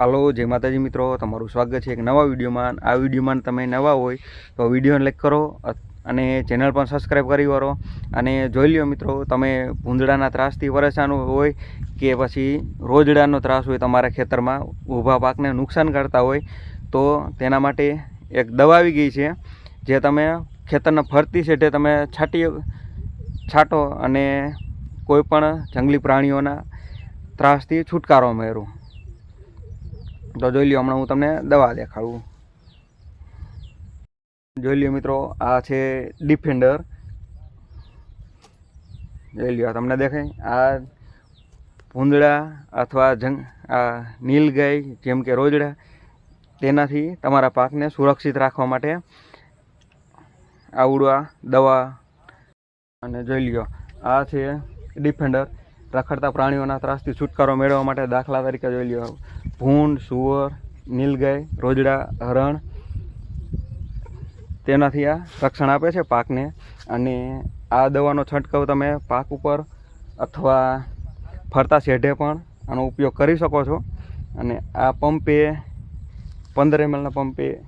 હાલો, જય માતાજી મિત્રો, તમારું સ્વાગત છે એક નવા વિડીયોમાં. આ વિડીયોમાં તમે નવા હોય તો વિડીયોને લાઈક કરો અને ચેનલ પણ સબસ્ક્રાઈબ કરી કરો અને જોઈ લ્યો મિત્રો, તમે ભૂંદડાના ત્રાસથી પરેશાન હોય કે પછી રોજડાનો ત્રાસ હોય તમારા ખેતરમાં, ઊભા પાકને નુકસાન કરતા હોય, તો તેના માટે એક દવા આવી ગઈ છે, જે તમે ખેતરના ફરતી સેટે તમે છાંટી, છાંટો અને કોઈપણ જંગલી પ્રાણીઓના ત્રાસથી છુટકારો મેળવો. તો જોઈ લ્યો, હમણાં હું તમને દવા દેખાડું. જોઈ લ્યો મિત્રો, આ છે ડિફેન્ડર જોઈ લ્યો તમને દેખાય. આ ભૂંદડા અથવા જંગ, આ નીલગાય જેમ કે રોજડા, તેનાથી તમારા પાકને સુરક્ષિત રાખવા માટે આવડવા દવા. અને જોઈ લ્યો, આ છે ડિફેન્ડર રખડતા પ્રાણીઓના ત્રાસથી છુટકારો મેળવવા માટે દાખલા તરીકે જોઈ લ્યો. ભૂંડ, સુવર, નીલગાય, રોજડા, હરણ, તેનાથી આ રક્ષણ આપે છે પાકને. અને આ દવાનો છંટકાવ તમે પાક ઉપર અથવા ફરતા શેઢે પણ આનો ઉપયોગ કરી શકો છો. અને આ પંપે પંદર એમએલના પંપે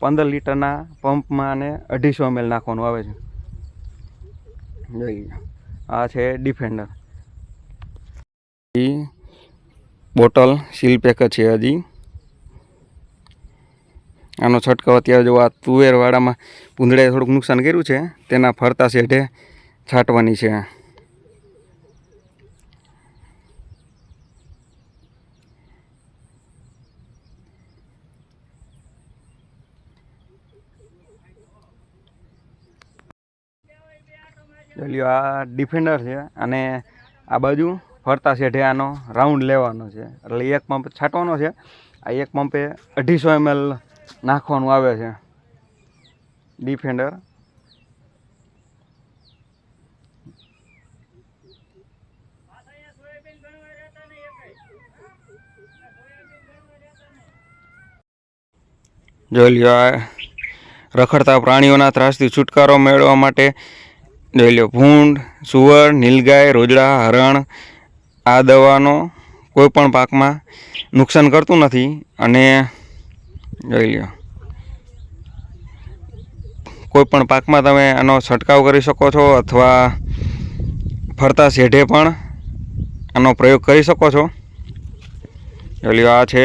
પંદર લીટરના પંપમાં અને અઢીસો એમએલ નાખવાનું આવે છે. જોઈ આ છે ડિફેન્ડર. બોટલ, સીલ પેક છે હજી. આનો છંટકાવ અત્યારે જો આ તુવેરવાળામાં પૂંદડાએ થોડુંક નુકસાન કર્યું છે, તેના ફરતા શેઢે છાંટવાની છે. આ ડિફેન્ડર છે અને આ બાજુ ફરતા છે આનો રાઉન્ડ લેવાનો છે. એટલે એક પંપ છાંટવાનો છે. આ એક પંપે અઢીસો એમએલ નાખવાનું આવે છે. ડિફેન્ડર જોઈ લ્યો આ રખડતા પ્રાણીઓના ત્રાસથી છુટકારો મેળવવા માટે જોઈ લો ભૂંડ સુવર નીલગાય, રોજડા, હરણ આ દવાનો કોઈ પણ પાકમાં નુકસાન કરતું નથી અને જોઈ લ્યો. કોઈ પણ પાકમાં તમે આનો છંટકાવ કરી શકો છો અથવા ફરતા શેઢે પણ આનો પ્રયોગ કરી શકો છો. જોઈ આ છે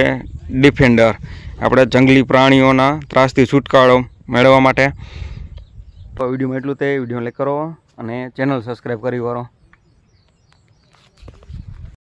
ડિફેન્ડર. આપણે જંગલી પ્રાણીઓના ત્રાસથી છુટકારો મેળવવા માટે. તો વિડીયોમાં એટલું તે વીડિયો લાઈક કરો અને ચેનલ સબસ્ક્રાઈબ કરી વાળો.